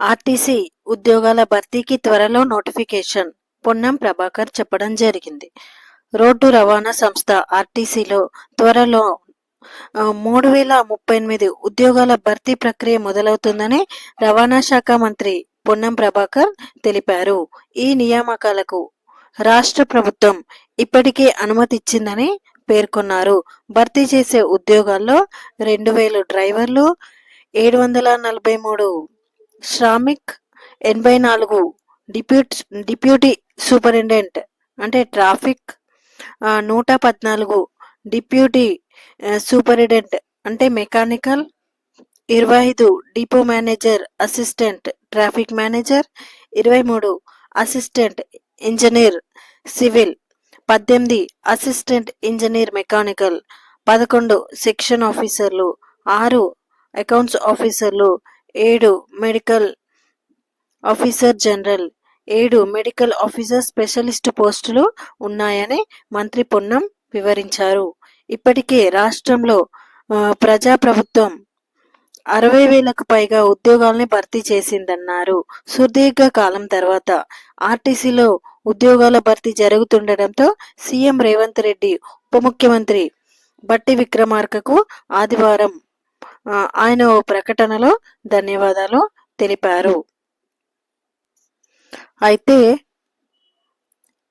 RTC ఉద్యోగాల భర్తీకి త్వరలో నోటిఫికేషన్. పొన్నం ప్రభాకర్ చెప్పడం జరిగింది. రోడ్డు రవాణా సంస్థ ఆర్టీసీలో త్వరలో మూడు వేల ముప్పై ఎనిమిది ఉద్యోగాల భర్తీ ప్రక్రియ మొదలవుతుందని రవాణా శాఖ మంత్రి పొన్నం ప్రభాకర్ తెలిపారు. ఈ నియామకాలకు రాష్ట్ర ప్రభుత్వం ఇప్పటికే అనుమతి ఇచ్చిందని పేర్కొన్నారు. భర్తీ చేసే ఉద్యోగాల్లో రెండు వేలు డ్రైవర్లు ఏడు వందల నలభై మూడు శ్రామిక్ ఎనభై నాలుగు డిప్యూట్ డిప్యూటీ సూపరింటెండెంట్ అంటే ట్రాఫిక్ నూట పద్నాలుగు డిప్యూటీ సూపరింటెండెంట్ అంటే మెకానికల్ ఇరవై ఐదు depot manager assistant traffic manager ఇరవై మూడు అసిస్టెంట్ ఇంజనీర్ సివిల్ పద్దెనిమిది అసిస్టెంట్ ఇంజనీర్ మెకానికల్ పదకొండు సెక్షన్ ఆఫీసర్లు ఆరు అకౌంట్స్ ఆఫీసర్లు ఏడు మెడికల్ ఆఫీసర్ జనరల్ ఏడు మెడికల్ ఆఫీసర్ స్పెషలిస్ట్ పోస్టులు ఉన్నాయని మంత్రి పొన్నం వివరించారు. ఇప్పటికే రాష్ట్రంలో ప్రజాప్రభుత్వం అరవై వేలకు పైగా ఉద్యోగాల్ని భర్తీ చేసిందన్నారు. సుదీర్ఘ కాలం తర్వాత ఆర్టీసీలో ఉద్యోగాల భర్తీ జరుగుతుండటంతో సీఎం రేవంత్ రెడ్డి ఉప ముఖ్యమంత్రి బట్టి విక్రమార్కకు ఆదివారం ఆయన ఓ ప్రకటనలో ధన్యవాదాలు తెలిపారు. అయితే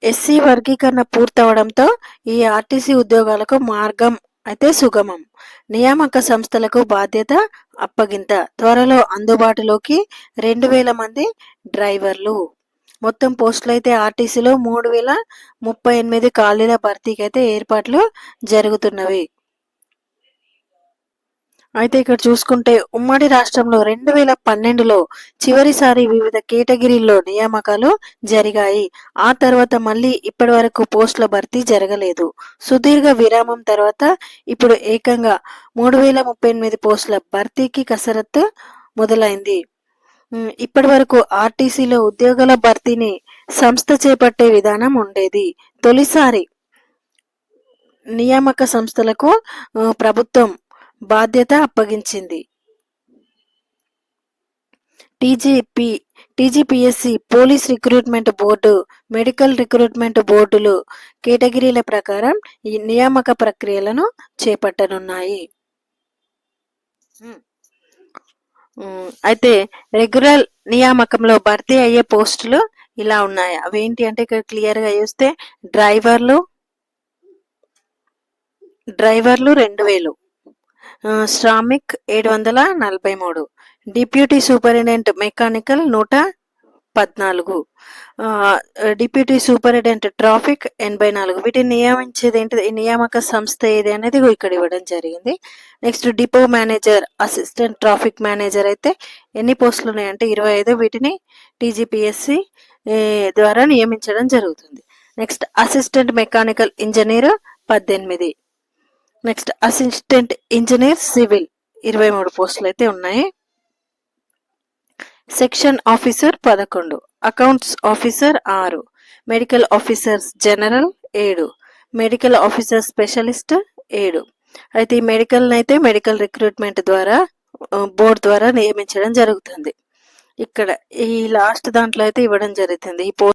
ఎస్సీ వర్గీకరణ పూర్తవడంతో ఈ ఆర్టీసీ ఉద్యోగాలకు మార్గం అయితే సుగమం. నియామక సంస్థలకు బాధ్యత అప్పగింత. త్వరలో అందుబాటులోకి రెండు వేల మంది డ్రైవర్లు. మొత్తం పోస్టులు అయితే ఆర్టీసీలో మూడు వేల ముప్పై ఎనిమిది ఖాళీల భర్తీకి అయితే ఏర్పాట్లు జరుగుతున్నవి. అయితే ఇక్కడ చూసుకుంటే ఉమ్మడి రాష్ట్రంలో రెండు వేల పన్నెండులో చివరిసారి వివిధ కేటగిరీల్లో నియామకాలు జరిగాయి. ఆ తర్వాత మళ్ళీ ఇప్పటి వరకు పోస్టుల భర్తీ జరగలేదు. సుదీర్ఘ విరామం తర్వాత ఇప్పుడు ఏకంగా మూడు వేల ముప్పై ఎనిమిది పోస్టుల భర్తీకి కసరత్తు మొదలైంది. ఇప్పటి వరకు ఆర్టీసీలో ఉద్యోగుల భర్తీని సంస్థ చేపట్టే విధానం ఉండేది. తొలిసారి నియామక సంస్థలకు ప్రభుత్వం బాధ్యత అప్పగించింది. TGP TGPSC police recruitment board medical recruitment బోర్డులు కేటగిరీల ప్రకారం ఈ నియామక ప్రక్రియలను చేపట్టనున్నాయి. అయితే రెగ్యులర్ నియామకంలో భర్తీ అయ్యే పోస్టులు ఇలా ఉన్నాయి. అవేంటి అంటే ఇక్కడ క్లియర్గా చూస్తే డ్రైవర్లు డ్రైవర్లు రెండు వేలు. శ్రామిక్ ఏడు వందల నలభై మూడు. డిప్యూటీ సూపరింటెండెంట్ మెకానికల్ నూట పద్నాలుగు. డిప్యూటీ సూపరింటెండెంట్ ట్రాఫిక్ ఎనభై నాలుగు. వీటిని నియమించేది ఏంటి? నియామక సంస్థ ఏది అనేది ఇక్కడ ఇవ్వడం జరిగింది. Next depot manager assistant traffic manager అయితే ఎన్ని పోస్టులు ఉన్నాయంటే ఇరవై ఐదు. వీటిని టీజీపీఎస్సి ద్వారా నియమించడం జరుగుతుంది. నెక్స్ట్ అసిస్టెంట్ మెకానికల్ ఇంజనీర్ పద్దెనిమిది. నెక్స్ట్ అసిస్టెంట్ ఇంజనీర్ సివిల్ ఇరవై మూడు పోస్టులు అయితే ఉన్నాయి. సెక్షన్ ఆఫీసర్ పదకొండు. అకౌంట్స్ ఆఫీసర్ ఆరు. మెడికల్ ఆఫీసర్స్ జనరల్ ఏడు. మెడికల్ ఆఫీసర్ స్పెషలిస్ట్ ఏడు. అయితే ఈ మెడికల్ అయితే మెడికల్ రిక్రూట్మెంట్ ద్వారా బోర్డు ద్వారా నియమించడం జరుగుతుంది. ఇక్కడ ఈ లాస్ట్ దాంట్లో అయితే ఇవ్వడం జరుగుతుంది. ఈ